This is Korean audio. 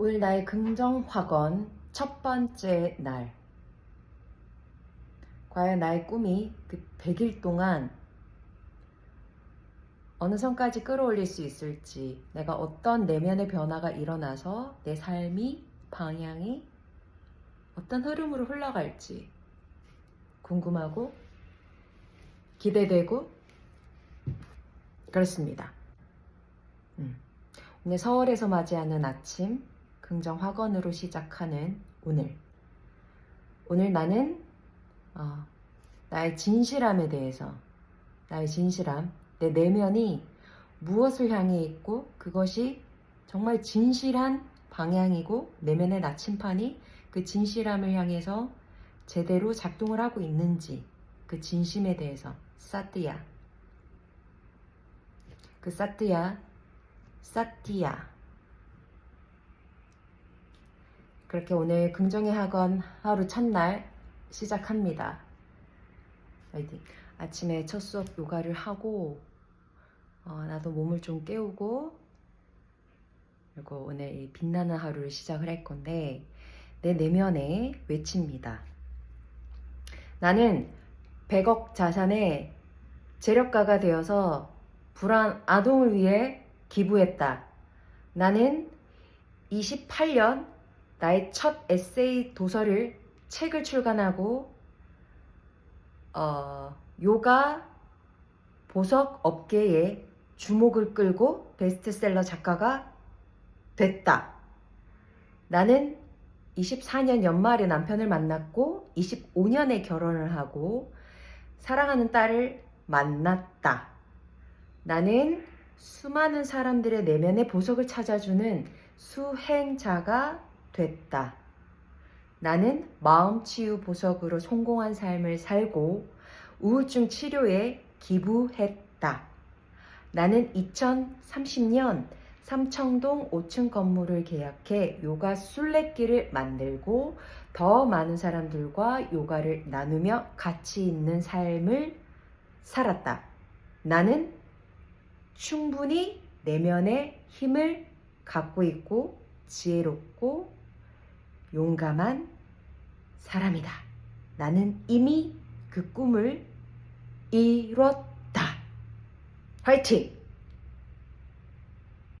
오늘 나의 긍정 확언 첫 번째 날. 과연 나의 꿈이 그 100일 동안 어느 선까지 끌어올릴 수 있을지, 내가 어떤 내면의 변화가 일어나서 내 삶이, 방향이 어떤 흐름으로 흘러갈지 궁금하고 기대되고 그렇습니다. 음. 오늘 서울에서 맞이하는 아침 긍정 확언으로 시작하는 오늘. 오늘 나는 어, 나의 진실함에 대해서 나의 진실함, 내 내면이 무엇을 향해 있고 그것이 정말 진실한 방향이고 내면의 나침판이 그 진실함을 향해서 제대로 작동을 하고 있는지 그 진심에 대해서 사트야 그 사트야 사티야 그렇게 오늘 긍정의 학원 하루 첫날 시작합니다. 화이팅. 아침에 첫 수업 요가를 하고 어, 나도 몸을 좀 깨우고 그리고 오늘 이 빛나는 하루를 시작을 할 건데 내 내면에 외칩니다. 나는 100억 자산의 재력가가 되어서 불안 아동을 위해 기부했다. 나는 28년 나의 첫 에세이 도서를 책을 출간하고 어, 요가 보석 업계에 주목을 끌고 베스트셀러 작가가 됐다. 나는 24년 연말에 남편을 만났고 25년에 결혼을 하고 사랑하는 딸을 만났다. 나는 수많은 사람들의 내면의 보석을 찾아주는 수행자가 됐다. 나는 마음 치유 보석으로 성공한 삶을 살고 우울증 치료에 기부했다. 나는 2030년 삼청동 5층 건물을 계약해 요가 순례길을 만들고 더 많은 사람들과 요가를 나누며 가치 있는 삶을 살았다. 나는 충분히 내면의 힘을 갖고 있고 지혜롭고 용감한 사람이다. 나는 이미 그 꿈을 이뤘다. 화이팅!